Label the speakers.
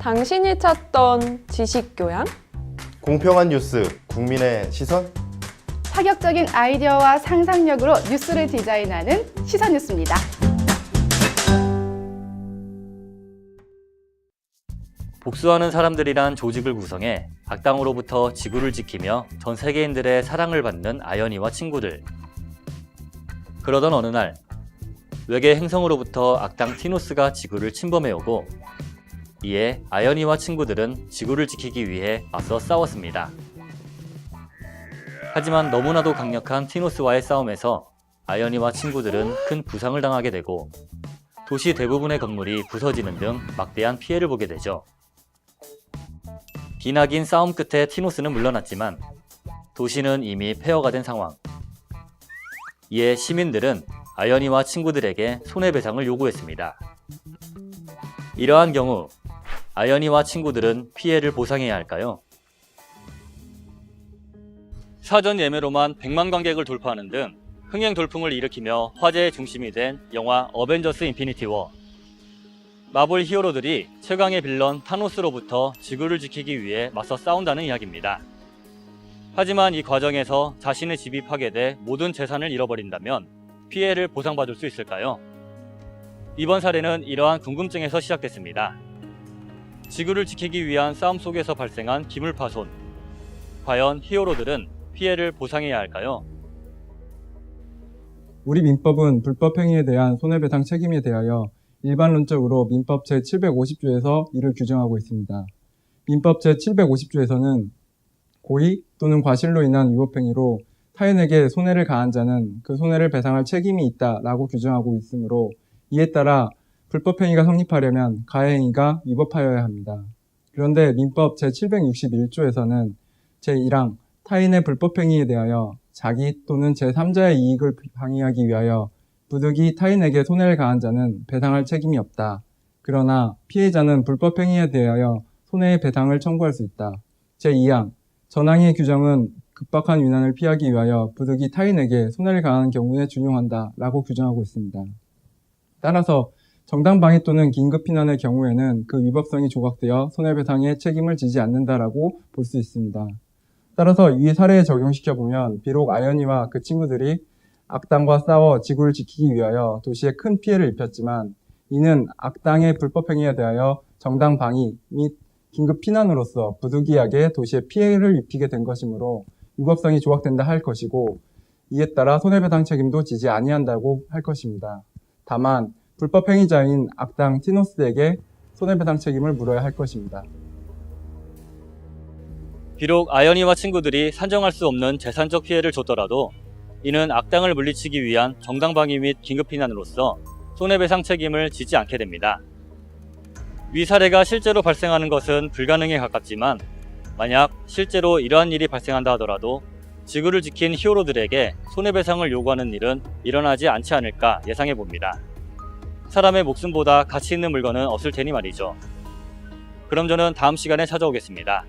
Speaker 1: 당신이 찾던 지식 교양?
Speaker 2: 공평한 뉴스, 국민의 시선?
Speaker 3: 파격적인 아이디어와 상상력으로 뉴스를 디자인하는 시선 뉴스입니다.
Speaker 4: 복수하는 사람들이란 조직을 구성해 악당으로부터 지구를 지키며 전 세계인들의 사랑을 받는 아연이와 친구들. 그러던 어느 날 외계 행성으로부터 악당 티노스가 지구를 침범해오고 이에 아연이와 친구들은 지구를 지키기 위해 맞서 싸웠습니다. 하지만 너무나도 강력한 티노스와의 싸움에서 아연이와 친구들은 큰 부상을 당하게 되고 도시 대부분의 건물이 부서지는 등 막대한 피해를 보게 되죠. 기나긴 싸움 끝에 티노스는 물러났지만 도시는 이미 폐허가 된 상황. 이에 시민들은 아연이와 친구들에게 손해배상을 요구했습니다. 이러한 경우 아연이와 친구들은 피해를 보상해야 할까요? 사전 예매로만 100만 관객을 돌파하는 등 흥행 돌풍을 일으키며 화제의 중심이 된 영화 어벤져스 인피니티 워. 마블 히어로들이 최강의 빌런 타노스로부터 지구를 지키기 위해 맞서 싸운다는 이야기입니다. 하지만 이 과정에서 자신의 집이 파괴돼 모든 재산을 잃어버린다면 피해를 보상받을 수 있을까요? 이번 사례는 이러한 궁금증에서 시작됐습니다. 지구를 지키기 위한 싸움 속에서 발생한 기물 파손. 과연 히어로들은 피해를 보상해야 할까요?
Speaker 5: 우리 민법은 불법 행위에 대한 손해배상 책임에 대하여 일반론적으로 민법 제750조에서 이를 규정하고 있습니다. 민법 제750조에서는 고의 또는 과실로 인한 위법행위로 타인에게 손해를 가한 자는 그 손해를 배상할 책임이 있다라고 규정하고 있으므로 이에 따라 불법행위가 성립하려면 가해행위가 위법하여야 합니다. 그런데 민법 제761조에서는 제1항 타인의 불법행위에 대하여 자기 또는 제3자의 이익을 방해하기 위하여 부득이 타인에게 손해를 가한 자는 배상할 책임이 없다. 그러나 피해자는 불법행위에 대하여 손해의 배상을 청구할 수 있다. 제2항 전항의 규정은 급박한 위난을 피하기 위하여 부득이 타인에게 손해를 가하는 경우에 준용한다. 라고 규정하고 있습니다. 따라서 정당방위 또는 긴급 피난의 경우에는 그 위법성이 조각되어 손해배상의 책임을 지지 않는다라고 볼 수 있습니다. 따라서 이 사례에 적용시켜 보면 비록 아연이와 그 친구들이 악당과 싸워 지구를 지키기 위하여 도시에 큰 피해를 입혔지만 이는 악당의 불법 행위에 대하여 정당 방위 및 긴급 피난으로서 부득이하게 도시에 피해를 입히게 된 것이므로 위법성이 조각된다 할 것이고 이에 따라 손해배상 책임도 지지 아니한다고 할 것입니다. 다만 불법 행위자인 악당 티노스에게 손해배상 책임을 물어야 할 것입니다.
Speaker 4: 비록 아연이와 친구들이 산정할 수 없는 재산적 피해를 줬더라도 이는 악당을 물리치기 위한 정당방위 및 긴급피난으로서 손해배상 책임을 지지 않게 됩니다. 위 사례가 실제로 발생하는 것은 불가능에 가깝지만 만약 실제로 이러한 일이 발생한다 하더라도 지구를 지킨 히어로들에게 손해배상을 요구하는 일은 일어나지 않지 않을까 예상해 봅니다. 사람의 목숨보다 가치 있는 물건은 없을 테니 말이죠. 그럼 저는 다음 시간에 찾아오겠습니다.